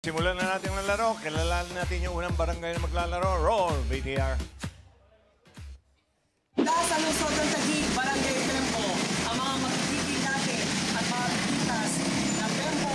Simulan na natin ang laro. Kilalanin natin yung unang barangay na maglalaro. Roll, VTR. Nasa Luzon ng Taguig, Barangay Tempo, ang mga magiging natin at mga bitas ng Tempo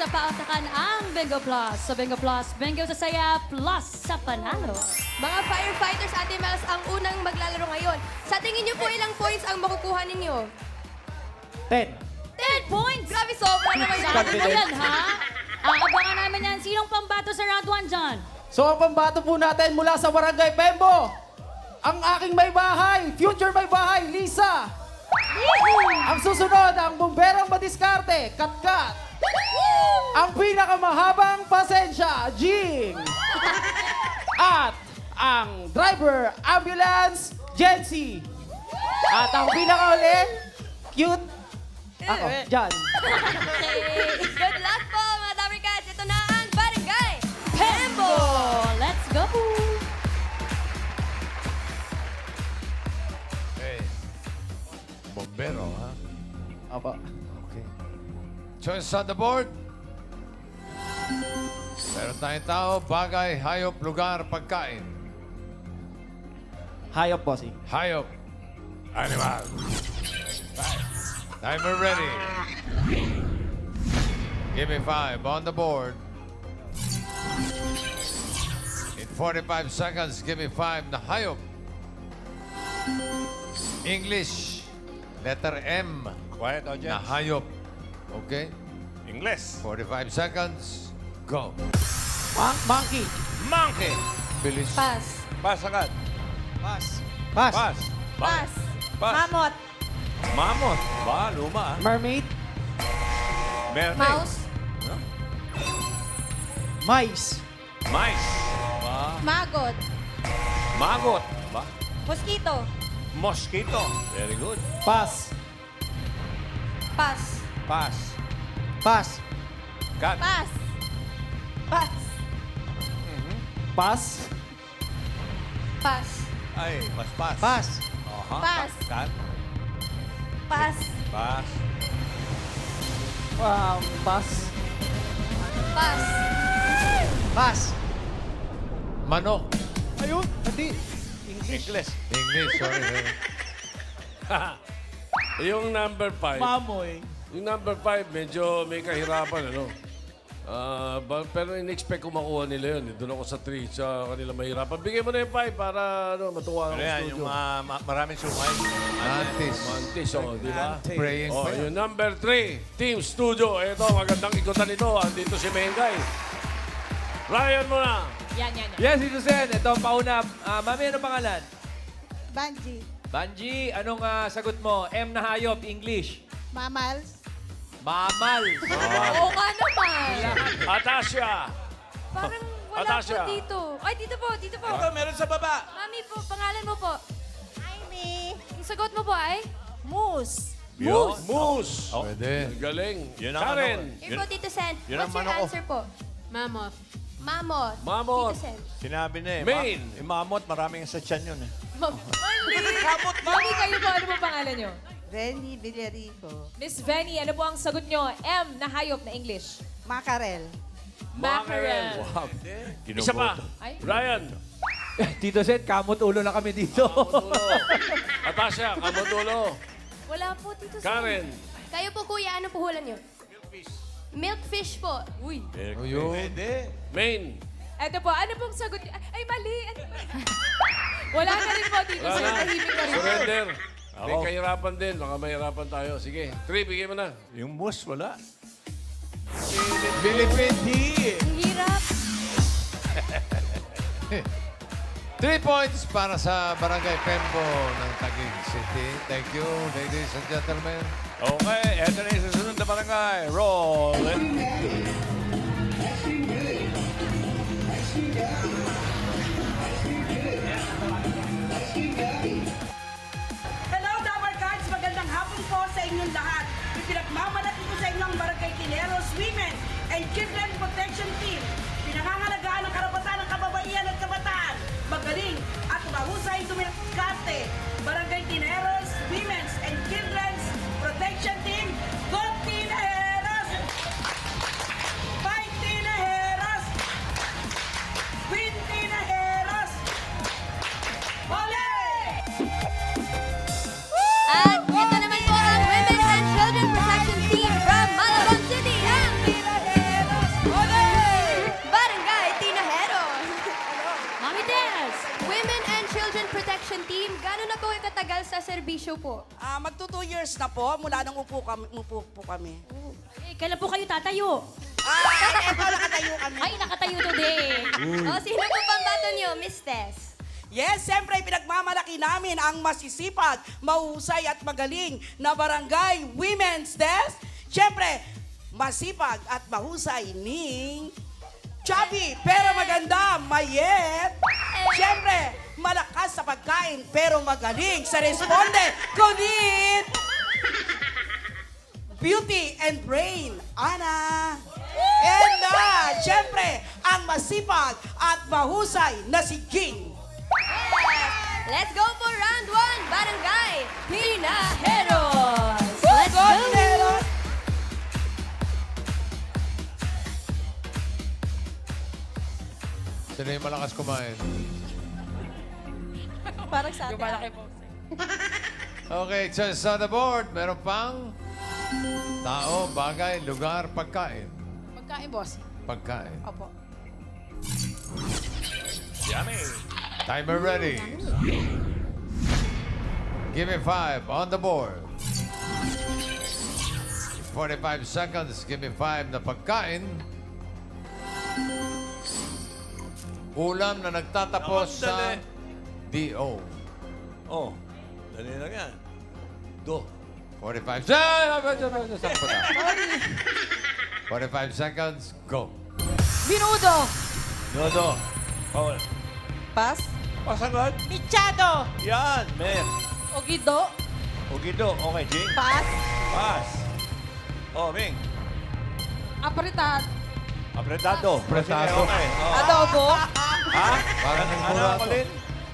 sa pautakan ang Bingo Plus. Sa Bingo Plus, Bingo sa saya, plus sa panalo. Mga firefighters, Ate Mels, ang unang maglalaro ngayon. Sa tingin niyo po ilang points ang makukuha ninyo? 10. 10 points! Grabe, sobra naman Sabi mo yan, ha? Aabangan namin yan. Sinong pambato sa round 1 dyan? So ang pambato po natin mula sa Barangay Pembo, ang aking may bahay, future may bahay, Lisa. Ang susunod, ang bumberang madiskarte, Katkat. Ang pinakamahabang pasensya, Jing. At ang driver, ambulance, Jency. At ang pinakauli, cute, ako, Jan. Good luck po, mga Cats. Ito na ang Barangay Pembo. Let's go! Okay. Bombero, ha? Apa. Okay. Choice on the board. Meron tayong tao, bagay, hayop, lugar, pagkain. Hayop, bossing. Hayop. Animal. Five. Timer ready. Give me five on the board. In 45 seconds, give me five na hayop. English. Letter M Quiet na audience. hayop. Okay? English. 45 seconds. Go. Mon- monkey. Monkey. Bilis. Pass. Pass agad. Pass. Pass. Pass. Pass. Mamot. Mammoth. Ba, luma ah. Mermaid. Mermaid. Mouse. Mice. Mice. Ba. Magot. Magot. Ba. Mosquito. Mosquito. Very good. Pass. Pass. Pass. Pass. Cat. Pass. Pass. Pass. Pass. Ay, mas pass. Pass. Aha. Pass. Cat. Pass. Pass. Um, pass. Pass. Pass. Manok. Ayun. Hindi. English. English, sorry. sorry. Yung number five, Mamoy. Yung number five, medyo may kahirapan, ano? Ah, ba- pero in-expect ko makuha nila yun. Doon ako sa three, sa kanila mahirapan. Bigyan mo na yung five para ano, matuwa ako Ano sa yan, studio. yung mga ma- maraming sumay. Mantis. Mantis, oh, di ba? Praying Oh, pa yung number three, Team Studio. Ito, magandang ikutan ito. Andito si Mengay. Ryan mo na. Yan, yan, yan. Yes, Tito Sen. Ito ang pauna. Ah, mami, ano pangalan? Banji. Banji, anong ah, sagot mo? M na hayop, English. Mammals. Mamal. Oo nga naman. Atasha. Parang wala Atasha. po dito. Ay, dito po, dito po. meron sa baba. Mami po, pangalan mo po. Amy. Yung sagot mo po ay? Moose. Moose. Moose. Pwede. Galing. Yun ang Karen. ano. Here po, Tito Sen. yun ang What's your manok ko. answer po? Mammoth. Mammoth. Mammoth. Tito Sen. Sinabi na eh. Maine. Ma- yung mammoth, maraming sa tiyan yun eh. Mami, kayo po, ano po pangalan nyo? Renny Villarico. Miss Venny, ano po ang sagot nyo? M na hayop na English. Mackerel. Mackerel. Wow. Isa pa. Ay. Ryan. Tito Sen, kamot ulo na kami dito. Kamotulo. Atasha, Kamotulo. Wala po, Tito Sen. Karen. Kayo po, kuya, ano po hulan nyo? Milkfish po. Uy. Ayun. Maine. Ito po, ano pong sagot nyo? Ay, mali. Ano? Wala na rin po, Tito Sen. Tahimik na rin. Surrender. May Ako. kahirapan din. Baka mahirapan tayo. Sige. Three, bigay mo na. Yung moose, wala. Philippine tea. Ang hirap. Three points para sa Barangay Pembo ng Taguig City. Thank you, ladies and gentlemen. Okay, eto na yung susunod na barangay. Roll it. Children Protection Team, gano'n na po kayo katagal sa serbisyo po? Ah, magto two years na po mula nang upo kami, upo po kami. Eh, kailan po kayo tatayo? Ah, eto nakatayo kami. Ay, nakatayo today. O, sino po pambato niyo, Miss Tess? Yes, siyempre pinagmamalaki namin ang masisipag, mahusay at magaling na barangay Women's Desk. Siyempre, masipag at mahusay ni Chubby pero maganda, Mayet. Siyempre, malakas sa pagkain pero magaling sa responde. Kunit! Beauty and Brain, Ana. And na, siyempre, ang masipag at mahusay na si Ging. Let's go for round one, Barangay Tinajeros! Sino yung malakas kumain? Parang sa atin. Okay, just on the board. Meron pang tao, bagay, lugar, pagkain. Pagkain, boss. Pagkain. Opo. Yummy. Timer ready. Give me five on the board. 45 seconds. Give me five na pagkain. Ulam na nagtatapos Naman, sa. DO. Oh, dali lang yan. Do. 45 seconds. 45 seconds. Go. Binudo. Dodo. Paul. Pas. Pasagad. Pichado. Yan, Mer. Ogido. Ugido. Okay, Jing. Pas. Pass. Oh, Ming. Apretad. Apretado. Apretado. Sige, Okay. Oh. Adobo. Ha? Parang Ano, mura to. Colin?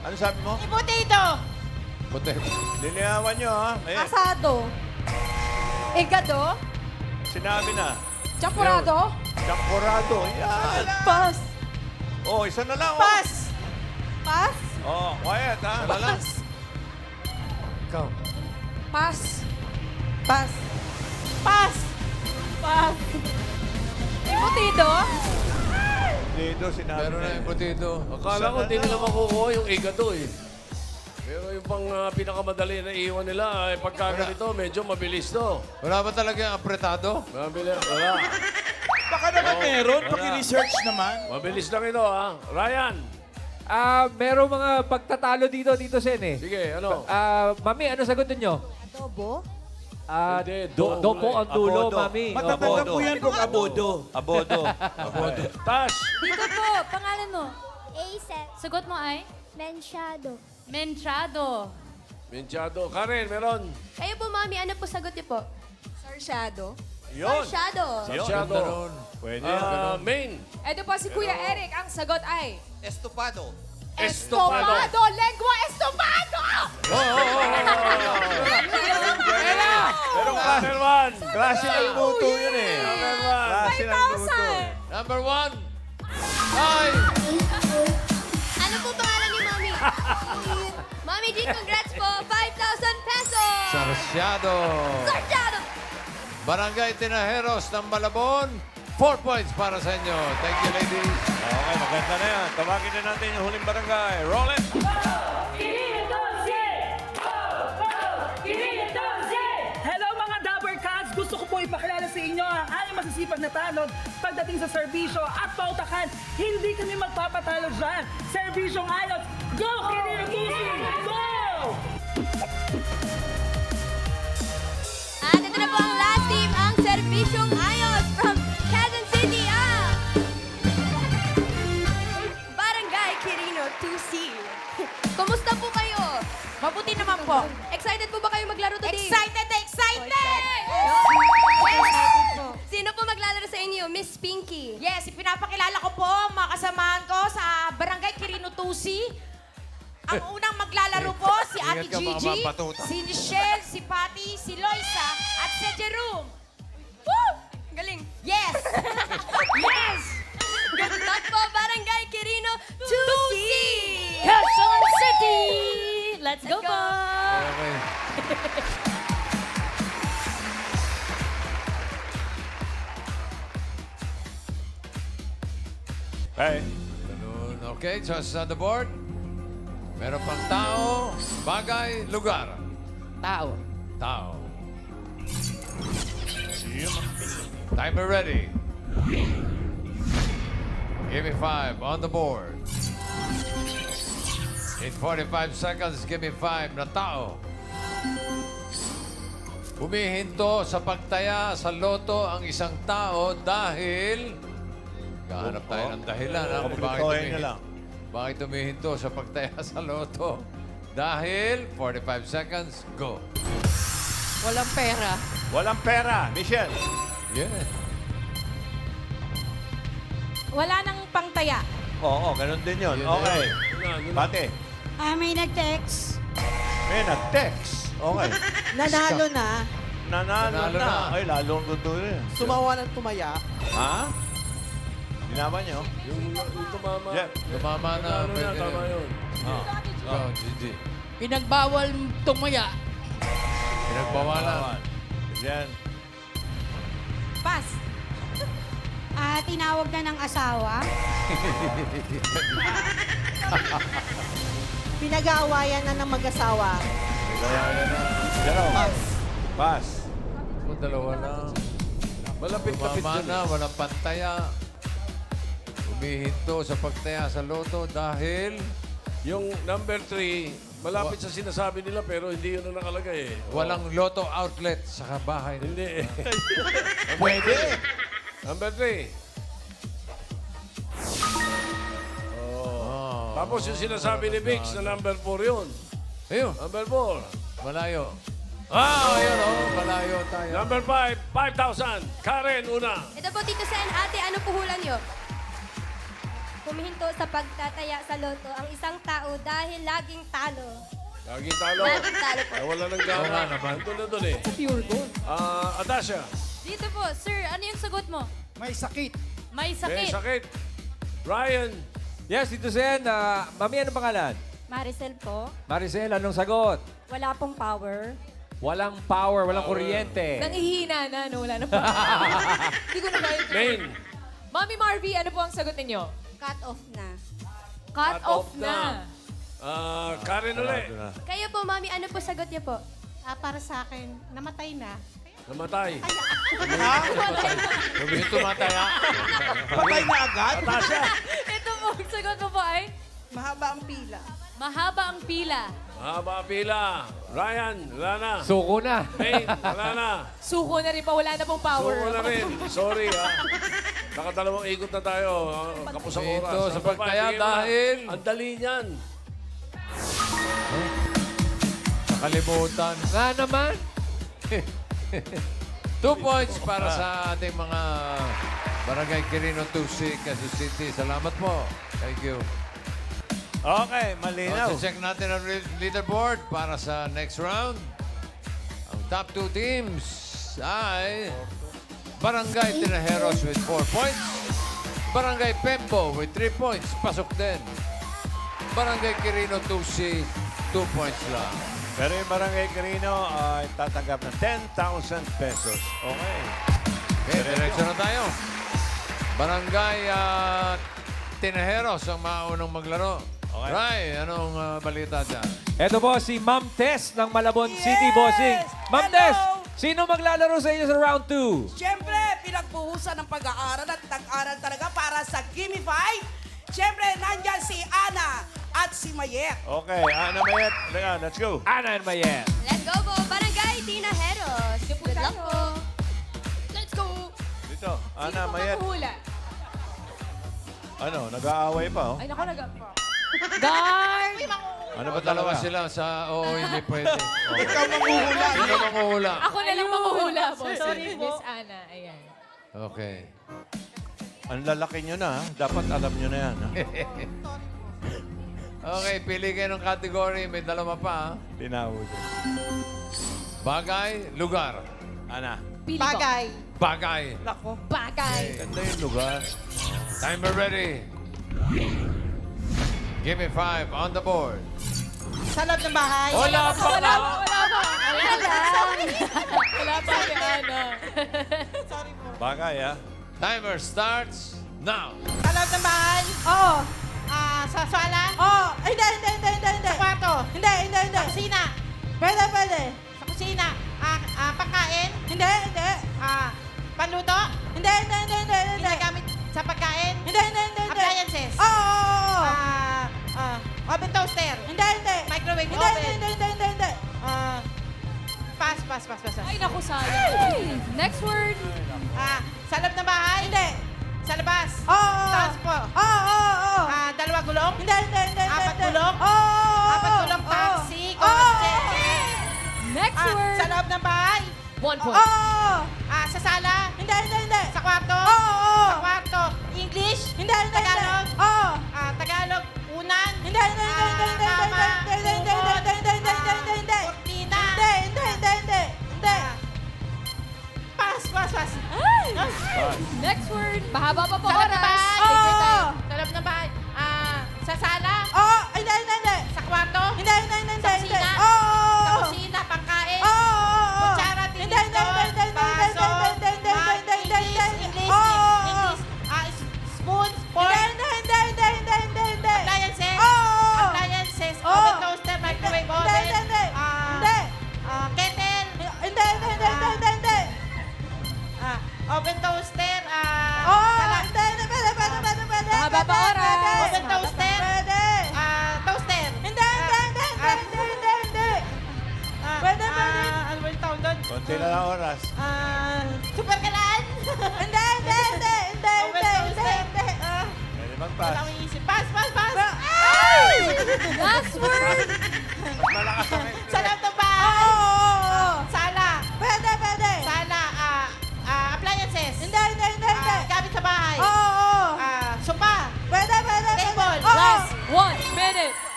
Ano sabi mo? Potato. Puti. Lilihawan nyo, ha? Eh, Asado. Egado. sinabi na. Champurado. Champurado. Yan. Pas. Oh, isa na lang. oh. Pas. Pas. Oh, quiet, ha? Pas. Ikaw. Pas. Pas. Pas. Pas. Embutido. Dito, sinabi Meron na na. yung putito. Akala ko hindi nila makukuha yung igado eh. Pero yung pang ah, pinakamadali na iwan nila, eh, pagka ganito, medyo mabilis to. Wala ba talaga yung apretado? Mabilis, wala. Baka naman meron. wala. Paki-research naman. Mabilis lang ito, ha? Ryan, Ah, merong mga pagtatalo dito, dito, Sen, eh. sige, ano? Ah, mami, ano sagot ninyo? Adobo. Ah, Hindi, do, do po ang dulo, Abodo. mami. Matatanda po yan kung abodo. Abodo. Abodo. Tas, Dito po, pangalan mo. Aset. Sagot mo ay? Mensyado. Mentrado. Minchado. Karen, meron. Kayo po, Mami, ano po sagot niyo po? Sarsyado. Yun. Shadow. Yun. Nun. Pwede. Ah, main. Eto po si Kuya Eric. Ang sagot ay... Estopado. Estopado. Lengua estopado! Oh, Pero Number one. klase ng luto yun eh. Number one. Klase ng luto. Number one. Ay! Ano po pangalan ni Mami? Mami G, congrats po. 5,000 pesos. Sarsyado. Shadow. Barangay Tinajeros ng Malabon. Four points para sa inyo. Thank you, ladies. Okay, maganda na yan. Tawagin na natin yung huling barangay. Roll it. Hello mga Dabber Cats! Gusto ko po ipakilala sa inyo ang aming masisipag na tanod pagdating sa serbisyo at pautakan. Hindi kami magpapatalo dyan. Serbisyong ayos. Go, Kirino Tusi! Go! Mabuti naman po. Excited po ba kayo maglaro today? Excited na excited! Sino po maglalaro sa inyo? Miss Pinky. Yes, ipinapakilala ko po ang mga kasamahan ko sa Barangay Quirino Tusi. Ang unang maglalaro po si Ate Ingat ka, baka Gigi, mapatuta. si Michelle, si Patty, si Loisa, at si Jerome. Woo! Galing. Yes! yes! Good luck po, Barangay Quirino 2C! Quezon City! Let's go, go. po! Okay. Okay. Ganun. Okay, just on the board. Meron pang tao, bagay, lugar. Tao. Tao. Timer ready. Give me five on the board. In 45 seconds, give me five na tao. Humihinto sa pagtaya sa loto ang isang tao dahil... Gahanap tayo ng dahilan. kung bakit lang. Bakit humihinto sa pagtaya sa loto? Dahil 45 seconds, go. Walang pera. Walang pera. Michelle. Yeah. Wala nang pangtaya. Oo, ganun din yun. Yun Okay. Pati. Ah, may nag-text. May nag-text. Okay. Nanalo na. Nanalo, Nanalo na. na. Ay, lalong tutuloy. Sumawa ng tumaya. Ha? Ginawa niyo? Yung, yung tumama. Jeff. Tumama na. Ano na, pwede tama yun. Oh. Go, Gigi. Pinagbawal tumaya. Pinagbawalan. Yan. Pass. Ah, tinawag na ng asawa. Pinag-aawayan na ng mag-asawa. Zero. Pass. Pass. O, dalawa lang. Malapit-lapit Tumama na, walang pantaya. Humihinto sa pagtaya sa loto dahil Yung number three, malapit sa sinasabi nila pero hindi yun ang nakalagay eh. walang loto outlet sa bahay. Hindi eh. Pwede. number three. Tapos yung sinasabi ni Vix na number four yun. Ayun, Number four. malayo. Ah, ayun, oh, malayo tayo. Number five, 5,000. Karen, una. Ito po, Tito Sen, ate, ano puhulan niyo? Humihinto sa pagtataya sa loto ang isang tao dahil laging talo. Laging talo. Laging talo po. Ay, wala nang Oo nga gana. naman. Nandun na dun eh. Pure gold. Ah, Atasha. Dito po, sir, ano yung sagot mo? May sakit. May May sakit. sakit. Ryan. Yes, Tito Sen. ah, mami, ano pangalan? Maricel po, Maricel, anong sagot? wala pong power. Walang power, walang kuryente. Nangihina na, no? Wala na pa. Hindi ko na kaya. Main. Mami Marvy, ano po ang sagot ninyo? Cut off na. Cut, Cut off, off na. na. Ah, Karen ulit. Kayo po, mami, ano po sagot niyo po? Ah, para sa akin, namatay na. Namatay. Yung tumataya. Patay na agad? Atasha. Po, ang sagot mo po ay Mahaba ang pila. mahaba ang pila. Mahaba ang pila. Ryan, wala na. Suko na. Main, wala na. Suko na rin pa, wala na pong power. Suko na rin. Sorry ha. Nakadalawang ikot na tayo. Kapos ang oras. Ito, sa pagtaya dahil- Ang dali niyan. Nakalimutan. Nga naman. Two points para sa ating mga Barangay Quirino 2C, Quezon City. Salamat po. Thank you. Okay, malinaw. So, check natin ang leaderboard para sa next round. Ang top two teams ay Barangay Tinajeros with 4 points. Barangay Pembo with 3 points. Pasok din. Barangay Quirino 2C, 2 points lang. Pero yung Barangay Carino ay tatanggap ng 10,000 pesos. Okay. Okay, diretso na tayo. Barangay uh, Tinajeros ang maunang maglaro. Okay. Ray, anong ah, balita dyan? Ito po si Ma'am Tess ng Malabon City Bossing. Ma'am Hello! Tess, sino maglalaro sa inyo sa round 2? Siyempre, pinagbuhusan ng pag-aaral at nag-aral talaga para sa Gimme 5. Siyempre, nandyan si Ana at si Mayet. Okay, Ana Mayet. Teka, let's go. Ana and Mayen. Let's go po, Barangay Tinajeros. Good luck po. Let's go. Dito, Ana Sino po Mayet. mahuhula? Ano, nag-aaway pa, oh. Ay, naku, nag... Guard! Ano ba Dalawa talaga? sila sa oo, hindi pwede. Ikaw manguhula. Sino manguhula? Ako na lang mahuhula po. Sorry po. Miss Ana, ayan. Okay. Ang lalaki nyo na, ha? Dapat alam nyo na yan, ha? Okay, pili kayo ng category. May dalawa pa. ha? Tinawag ko. Bagay, lugar. Ana, Pili ko. Bagay. Bagay. ganda yung lugar. Timer ready. Give me five on the board. Sa loob ng bahay. Wala pa Wala ka. pa, wala pa. Wala Wala pa si. Bagay, ha? Timer starts now. Sa loob ng bahay. Oo. Ah, sa sala? Oo. Hindi, hindi, hindi, hindi, hindi. Sa kwarto? Hindi, hindi, hindi. Sa pass, pass, pass, pass. Ay, naku, sayang. Next word. Ah, sa loob ng bahay? Hindi. Sa labas? Oo. Oh, Taas po? Oo, oo, oo. Ah, dalawa gulong? Hindi, hindi, hindi. Apat gulong? Oo. Apat gulong taxi? Oo. Next Ah, word. sa loob ng bahay? One point. Oo. Ah, sa sala? Hindi, hindi, hindi. Sa kwarto? Oo. Sa kwarto? English? Hindi, hindi, Tagalog? Oo. Next word. Mahaba pa po Salap na oras. ba? Oo! Oh! Na ba? Ah, sasala oras. Oven toaster? Pwede. Ah, toaster? Hindi, hindi, hindi, hindi, hindi, hindi, hindi. Ah, pwede, pwede. Ano ba yung tawag doon? Konti na lang oras. Ah, super kalaan? Hindi, hindi, hindi, hindi, hindi, hindi, hindi. Ah, Pwede wala mag-pass. akong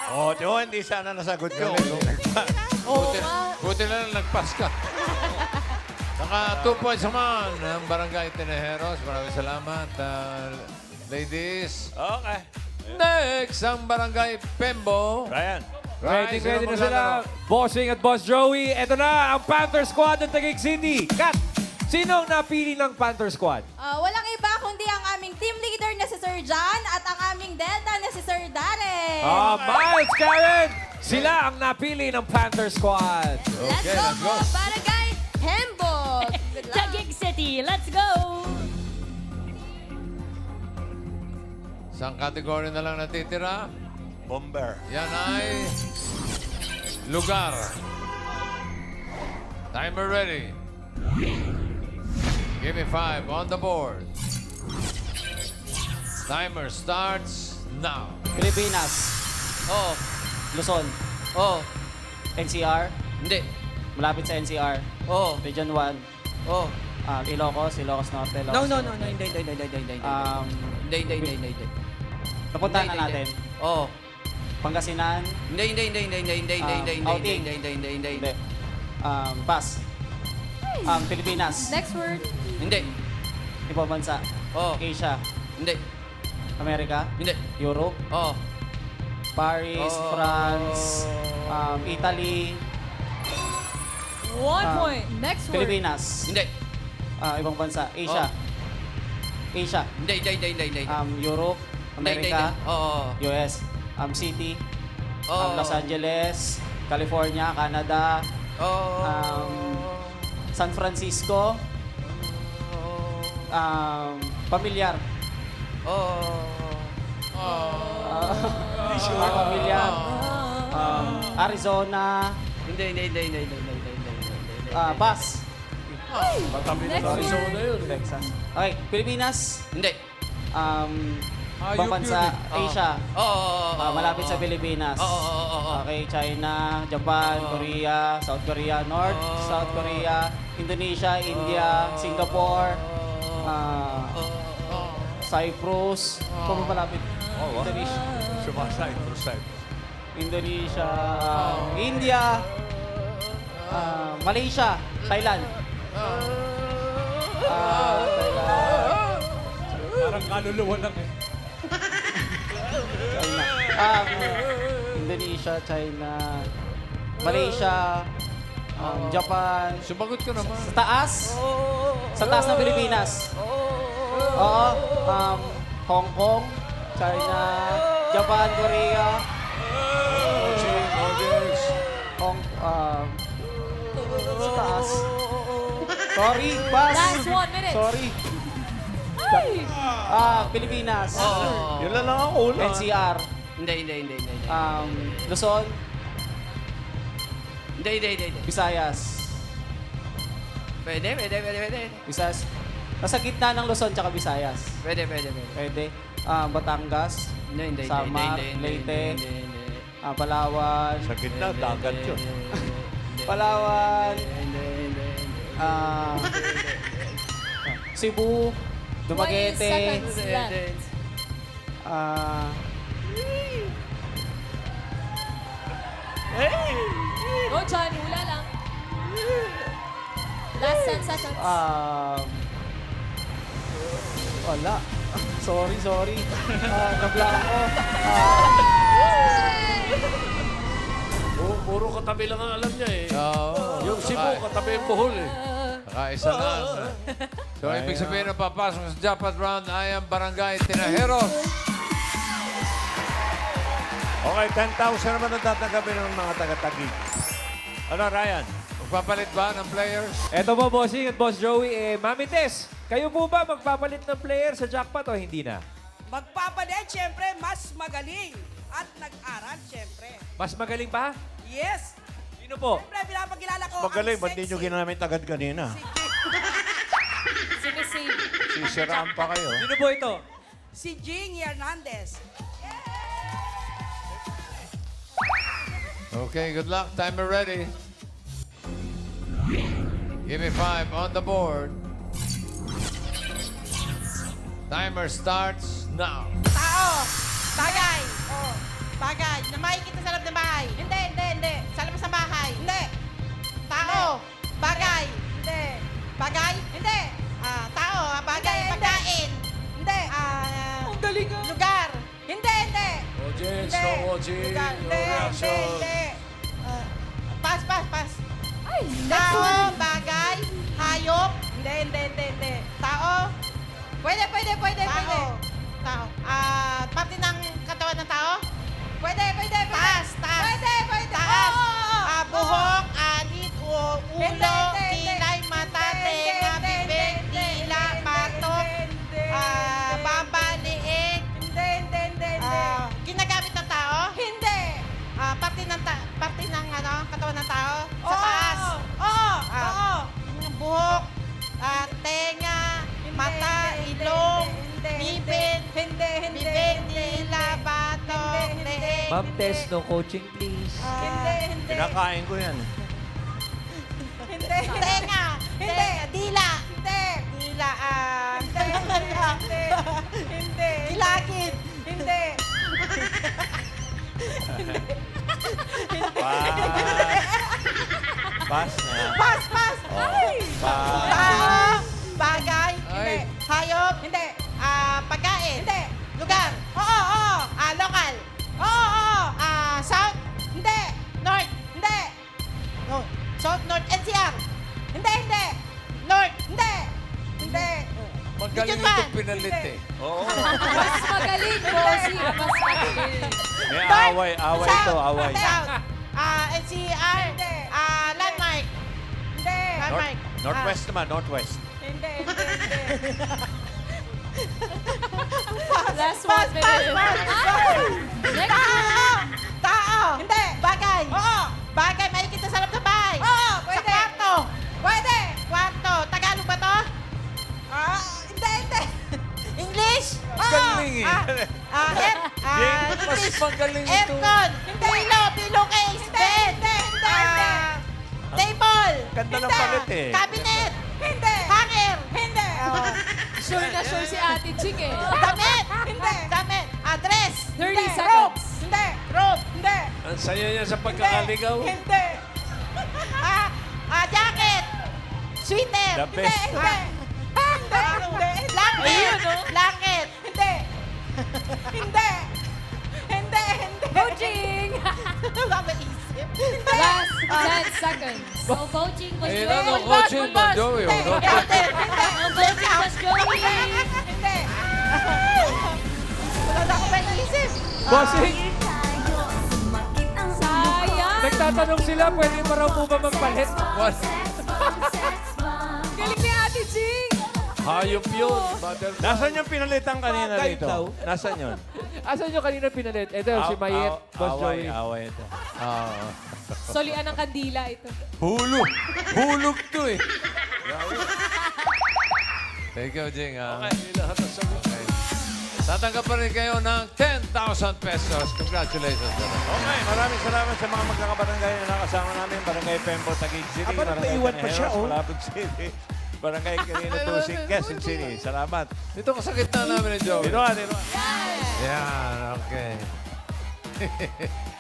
Oh, di- oh, hindi sana nasagot ko. Buti, buti na lang nagpas ka. Naka two points naman ng Barangay Tinejeros. Maraming salamat, ah, ladies. Okay. Next, ang Barangay Pembo. Ryan. Ready, Rise, ready na sila. maglalaro? Bossing at Boss Joey. Ito na, ang Panther Squad ng Taguig City. Kat, sino ang napili ng Panther Squad? Ah, walang team leader na si Sir John at ang aming Delta na si Sir Darren. Ah, Miles, Karen! Sila ang napili ng Panther Squad. let's Okay, go let's go. po, Barangay Hembo. Good luck. Taguig City, let's go! Isang kategory na lang natitira. Bomber. Yan ay lugar. Timer ready. Give me five on the board. Timer starts now. Pilipinas. Oo. Luzon. Oo. NCR. Hindi. Malapit sa NCR. Oo. Region 1. Oo. Um, Ilocos, Ilocos Norte, Ilocos No, no, no, Norte. no. Hindi, hindi, hindi, hindi, hindi. Um, Hindi, hindi, hindi, hindi, hindi. napuntahan Hindi, na hindi, natin. hindi. Oo. Pangasinan. Hindi, hindi, hindi, hindi, hindi, hindi, Ah, hindi, hindi, outing. hindi, hindi, hindi, hindi, Hindi. Um, pass. Um, Pilipinas. Next word. Hindi. Ibang bansa. Oo. Asia. Hindi. Amerika. Hindi. Europe. Oo. Paris, Oh. France, um, Italy, One Ah. point. Next word. Pilipinas. Hindi. Ah, ibang bansa. Asia. Asia. Hindi, hindi, hindi, hindi, hindi. Um, Europe, Hindi, hindi, America, hindi. Oo. US, um, City, Oo. um, Los Angeles, California, Canada, Oo. um, San Francisco, Um, pamilyar. Oh. Ah, pamilyar. Um, Arizona. Hindi, hindi, hindi, hindi, hindi, hindi, hindi, hindi, hindi, hindi. Ah, bus. Matabi na sa Arizona yun. eh. Texas. Okay, Pilipinas. Hindi. Um, Hayop ibang bansa, yun Oo. Asia. Oo, oo, oo, Ah, malapit oo. sa Pilipinas. Oo, oo, oo, oo. Okay, China, Japan. Korea, South Korea, North. South Korea, Indonesia, India, Singapore, ah, Cyprus, kung malapit. Oh, wow. Indonesia, Sumasay, crusade. Indonesia, ah, India, ah, Malaysia, Thailand. Ah, Thailand, Parang kaluluwa lang eh. China. Ah, Indonesia, China, Malaysia, um, Japan, Sumagot ko naman. Sa taas? Sa taas ng Pilipinas? Oo. Um, Hong Kong, China, Japan, Korea, Hong um, sa taas. Sorry, pass. Last one minute. Sorry. Ay! Ah, Pilipinas. Oo. Yun lang lang ang ulo. NCR. Hindi, hindi, hindi, hindi, hindi. Um, Luzon, Hindi, hindi, hindi, hindi. Visayas. Pwede, pwede, pwede, pwede. Visayas. Nasa gitna ng Luzon tsaka Visayas. Pwede, pwede, pwede. Pwede. Ah, Batangas, Hindi, hindi, hindi, Samar, hindi, hindi, Leyte, hindi, hindi, hindi. ah, Palawan, Sa gitna, dagat yun. Palawan, ah, Cebu, 20 Dumaguete, seconds left. ah, Go, Johnny. Wala lang. Last 10 seconds. ah, wala. Sorry, sorry. Ah, nablako. Puro, puro katabi lang ang alam niya eh. Oo. Yung Cebu, katabi yung Bohol eh. Nakaisa lang. So, ibig sabihin na papasok sa jackpot round ay ang Barangay Tinajeros. Okay, 10,000 naman ang tatanggapin ng mga taga-tagig. Ano, Ryan? Magpapalit ba ng players? Eto po, Bossing at Boss Joey. Eh, Mami Tess, kayo po ba magpapalit ng player sa jackpot o hindi na? Magpapalit, syempre, mas magaling. At nag-aral, syempre. Mas magaling pa? Yes! Sino po? Syempre, pinapakilala ko Magaling, ang ba't di nyo sexy. ginamit agad kanina? Sinisave. Sisiraan pa kayo. Sino po ito? Si Jing Hernandez. Okay, good luck. Timer ready. Give me five on the board. Timer starts now. Tao. Bagay. Oh. Bagay. Na makikita sa loob ng bahay. Hindi, hindi, hindi. Sa labas ng bahay. Hindi. Tao. Bagay. Hindi. Bagay? Hindi. Ah, tao. ah, Bagay. Pagkain. Hindi. Ah, Ang galing ah. lugar. Hindi, hindi. Audience, Hindi. no watching, Lugar. Hindi, hindi, reaction. hindi. Ah, pass, pass, pass. Ay, next Tao, one. bagay, hayop. Pwede, pwede, pwede, pwede. Tao. Ah, parte ng katawan ng tao? Pwede, pwede, pwede. Taas, taas. Pwede, pwede. Taas. Oo, oo, oo. Ah, buhok, alit, u- ulo, hindi, Ma'am Tess, no coaching please. ah, Hindi, hindi. Kinakain ko yan. Hindi. Tenga, Hindi. dila, Hindi. dila, ah, Hindi, hindi, hindi. Ilagid. Hindi. Pass. Pass na. Pass, pass. Ay! Pass. Bagay, hindi. Ay. Hayop, Hindi. Pinalit eh. Oo. Mas magaling, Bossy. Mas magaling. May North, away. Away south, to, away. Ah, NCR, Hindi. ah, landmark, Hindi. landmark, North, northwest naman, northwest. Hindi, hindi, hindi. Last Pass, one pass, minute. pass, pass. Next Tao! Tao! Hindi! Bagay! Oo! Mas English. magaling ito. Aircon! Hindi! Pilo! Pillowcase! Bed! Hindi! Hindi! Hindi! Table! Ganda ng Hindi. palit eh. Cabinet! Hindi! Hanger! Hindi! Sure na sure si Ate Ching eh. Damit! Hindi! Damit! Address! 30 Hindi. seconds. Rope! Hindi! Rope! Hindi! Ang saya niya sa pagkakaligaw. Hindi! ah, ah, jacket! Sweater! The Hindi! best. Hindi! Ah, Hindi! Hindi! Blanket! Ayun, oh. Blanket! 10 seconds. So, coaching was Eh, Joey. ano, coaching ba, Joey? Oh! Hindi! Ang coaching was Joey. Hindi! Wala na ako ba isip? Bossing, Sayang! nagtatanong sila, pwede pa raw po ba magpalit? What? Galing ni Ate Ching! Hayop yun. Butter. Nasaan yung pinalitan kanina rito? daw. Nasaan yun? Asan yung kanina pinalit? Ito, si Mayet, Boss away, Joey. away ito. Oo. Solian ng kandila ito. Hulog. Hulog to eh. Thank you, Jing. ah. Okay, lahat ng sagot. Okay. Tatanggap pa rin kayo ng 10,000 pesos. Congratulations. Okay, maraming salamat sa mga magkakabarangay na nakasama namin. Barangay Pembo, Taguig City. Aba, Barangay nagpaiwan pa siya, Taneros, oh. Malabog City. Barangay Carino Tusig, Quezon City. Salamat. Dito ka sa gitna namin ni Joey. Dito ka, dito ka. Yan, okay.